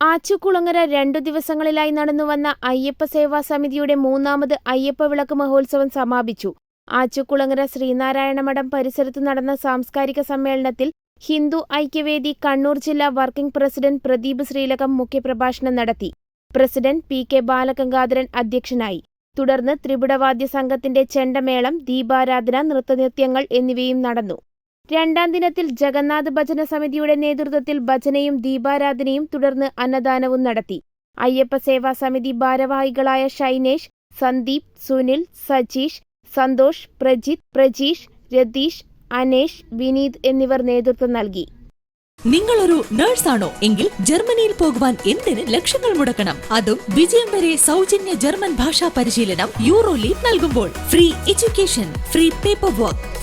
ആച്ചുകുളങ്ങര രണ്ടു ദിവസങ്ങളിലായി നടന്നുവന്ന അയ്യപ്പ സേവാ സമിതിയുടെ മൂന്നാമത് അയ്യപ്പ വിളക്ക് മഹോത്സവം സമാപിച്ചു. ആച്ചുകുളങ്ങര ശ്രീനാരായണ മഠം പരിസരത്ത് നടന്ന സാംസ്കാരിക സമ്മേളനത്തിൽ ഹിന്ദു ഐക്യവേദി കണ്ണൂർ ജില്ലാ വർക്കിംഗ് പ്രസിഡന്റ് പ്രദീപ് ശ്രീലകം മുഖ്യപ്രഭാഷണം നടത്തി. പ്രസിഡന്റ് പി കെ ബാലഗംഗാധരൻ അധ്യക്ഷനായി. തുടർന്ന് ത്രിപുടവാദ്യ സംഘത്തിന്റെ ചെണ്ടമേളം ദീപാരാധന നൃത്തനൃത്യങ്ങൾ എന്നിവയും നടന്നു. രണ്ടാം ദിനത്തിൽ ജഗന്നാഥ് ഭജന സമിതിയുടെ നേതൃത്വത്തിൽ ഭജനയും ദീപാരാധനയും തുടർന്ന് അന്നദാനവും നടത്തി. അയ്യപ്പ സേവാ സമിതി ഭാരവാഹികളായ ഷൈനേഷ് സന്ദീപ് സുനിൽ സജീഷ് സന്തോഷ് പ്രജിത് പ്രജീഷ് രതീഷ് അനേഷ് വിനീത് എന്നിവർ നേതൃത്വം നൽകി. നിങ്ങളൊരു നേഴ്സാണോ എങ്കിൽ ജർമ്മനിയിൽ പോകുവാൻ എന്തിന് ലക്ഷങ്ങൾ മുടക്കണം? അതും വിജയം വരെ സൗജന്യ ജർമ്മൻ ഭാഷാ പരിശീലനം യൂറോ ലീഗ് നൽകുമ്പോൾ. Free education free paper work